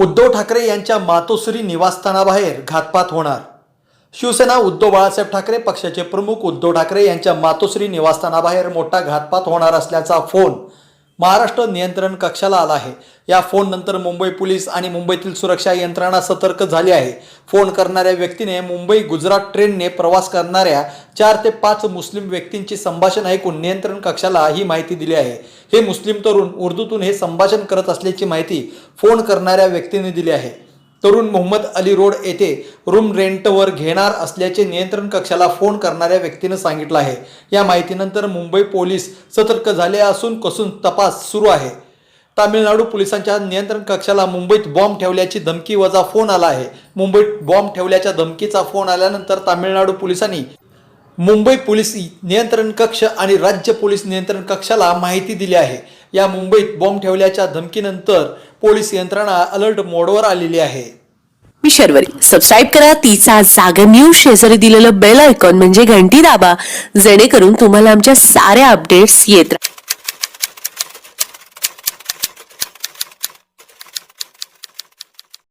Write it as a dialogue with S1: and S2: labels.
S1: उद्धव ठाकरे यांच्या मातोश्री निवासस्थानाबाहेर घातपात होणार. शिवसेना उद्धव बाळासाहेब ठाकरे पक्षाचे प्रमुख उद्धव ठाकरे यांच्या मातोश्री निवासस्थानाबाहेर मोठा घातपात होणार असल्याचा फोन महाराष्ट्र नियंत्रण कक्षाला आला आहे. या फोननंतर मुंबई पोलीस आणि मुंबईतील सुरक्षा यंत्रणा सतर्क झाली आहे. फोन करणाऱ्या व्यक्तीने मुंबई गुजरात ट्रेनने प्रवास करणाऱ्या चार ते पाच मुस्लिम व्यक्तींची संभाषण ऐकून नियंत्रण कक्षाला ही माहिती दिली आहे. हे मुस्लिम तरुण उर्दूतून हे संभाषण करत असल्याची माहिती फोन करणाऱ्या व्यक्तीने दिली आहे. तरुण मोहम्मद अली रोड येथे रूम रेंटवर घेणार असल्याचे नियंत्रण कक्षाला फोन करणाऱ्या व्यक्तीनं सांगितलं आहे. या माहितीनंतर मुंबई पोलीस सतर्क झाले असून कसून तपास सुरू आहे. तामिळनाडू पोलिसांच्या नियंत्रण कक्षाला मुंबईत बॉम्ब ठेवल्याची धमकी वजा फोन आला आहे. मुंबईत बॉम्ब ठेवल्याच्या धमकीचा फोन आल्यानंतर तामिळनाडू पोलिसांनी मुंबई पोलीस नियंत्रण कक्ष आणि राज्य पोलीस नियंत्रण कक्षाला माहिती दिली आहे. या मुंबईत बॉम्ब ठेवल्याच्या धमकीनंतर पोलीस यंत्रणा अलर्ट मोडवर आलेली आहे.
S2: मी शर्वरी. सबस्क्राईब करा. तिचा जागर न्यूज शेजारी दिलेलं बेल आयकॉन म्हणजे घंटी दाबा. जेणेकरून तुम्हाला आमच्या साऱ्या अपडेट्स येत राहतात